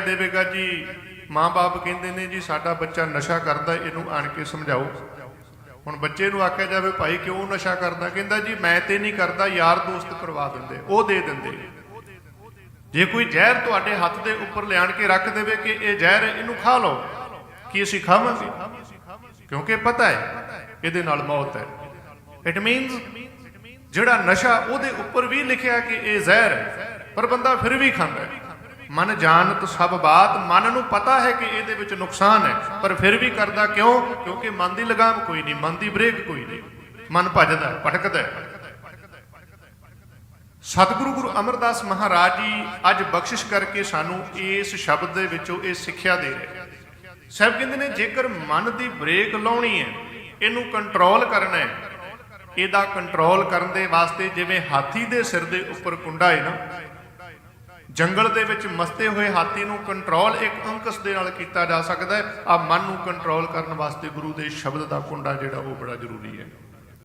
ਦੇਵੇਗਾ ਜੀ। ਮਾਂ-ਬਾਪ ਕਹਿੰਦੇ ਨੇ ਜੀ, ਸਾਡਾ ਬੱਚਾ ਨਸ਼ਾ ਕਰਦਾ, ਇਹਨੂੰ ਆਣ ਕੇ ਸਮਝਾਓ। ਹੁਣ ਬੱਚੇ ਨੂੰ ਆਖਿਆ ਜਾਵੇ, ਭਾਈ, ਕਿਉਂ ਨਸ਼ਾ ਕਰਦਾ? ਕਹਿੰਦਾ ਜੀ, ਮੈਂ ਤੇ ਨਹੀਂ ਕਰਦਾ, ਯਾਰ ਦੋਸਤ ਕਰਵਾ ਦਿੰਦੇ, ਉਹ ਦੇ ਦਿੰਦੇ। ਜੇ ਕੋਈ ਜ਼ਹਿਰ ਤੁਹਾਡੇ ਹੱਥ ਦੇ ਉੱਪਰ ਲਿਆਣ ਕੇ ਰੱਖ ਦੇਵੇ ਕਿ ਇਹ ਜ਼ਹਿਰ ਹੈ, ਇਹਨੂੰ ਖਾ ਲਓ। ਕੀ ਅਸੀਂ ਖਾਵਾਂਗੇ? ਕਿਉਂਕਿ ਪਤਾ ਹੈ, ਇਹਦੇ ਨਾਲ ਮੌਤ ਹੈ। ਇਟ ਮੀਨਸ ਜਿਹੜਾ ਨਸ਼ਾ ਉਹਦੇ ਉੱਪਰ ਵੀ ਲਿਖਿਆ ਕਿ ਇਹ ਜ਼ਹਿਰ ਹੈ, ਪਰ ਬੰਦਾ ਫਿਰ ਵੀ ਖਾਂਦਾ ਹੈ। ਮਨ ਜਾਣਤ ਸਭ ਬਾਤ, ਮਨ ਨੂੰ ਪਤਾ ਹੈ ਕਿ ਇਹਦੇ ਵਿੱਚ ਨੁਕਸਾਨ ਹੈ, ਪਰ ਫਿਰ ਵੀ ਕਰਦਾ ਕਿਉਂ? ਕਿਉਂਕਿ ਮਨ ਦੀ ਲਗਾਮ ਕੋਈ ਨਹੀਂ, ਮਨ ਦੀ ਬ੍ਰੇਕ ਕੋਈ ਨਹੀਂ। ਮਨ ਭੱਜਦਾ ਭਟਕਦਾ ਸਤਿਗੁਰੂ ਗੁਰੂ ਅਮਰਦਾਸ ਮਹਾਰਾਜ ਜੀ ਅੱਜ ਬਖਸ਼ਿਸ਼ ਕਰਕੇ ਸਾਨੂੰ ਇਸ ਸ਼ਬਦ ਦੇ ਵਿੱਚੋਂ ਇਹ ਸਿੱਖਿਆ ਦੇ ਰਹੇ ਸਾਹਿਬ ਕਹਿੰਦੇ ਨੇ, ਜੇਕਰ ਮਨ ਦੀ ਬ੍ਰੇਕ ਲਾਉਣੀ ਹੈ, ਇਹਨੂੰ ਕੰਟਰੋਲ ਕਰਨਾ ਹੈ, ਇਹਦਾ ਕੰਟਰੋਲ ਕਰਨ ਦੇ ਵਾਸਤੇ ਜਿਵੇਂ ਹਾਥੀ ਦੇ ਸਿਰ ਦੇ ਉੱਪਰ ਕੁੰਡਾ ਹੈ ਨਾ ਜੰਗਲ ਦੇ ਵਿੱਚ ਮਸਤੇ ਹੋਏ ਹਾਥੀ ਨੂੰ ਕੰਟਰੋਲ ਇੱਕ ਅੰਕਸ ਦੇ ਨਾਲ ਕੀਤਾ ਜਾ ਸਕਦਾ ਹੈ। ਆ ਮਨ ਨੂੰ ਕੰਟਰੋਲ ਕਰਨ ਵਾਸਤੇ ਗੁਰੂ ਦੇ ਸ਼ਬਦ ਦਾ ਕੁੰਡਾ ਜਿਹੜਾ ਉਹ ਬੜਾ ਜ਼ਰੂਰੀ ਹੈ।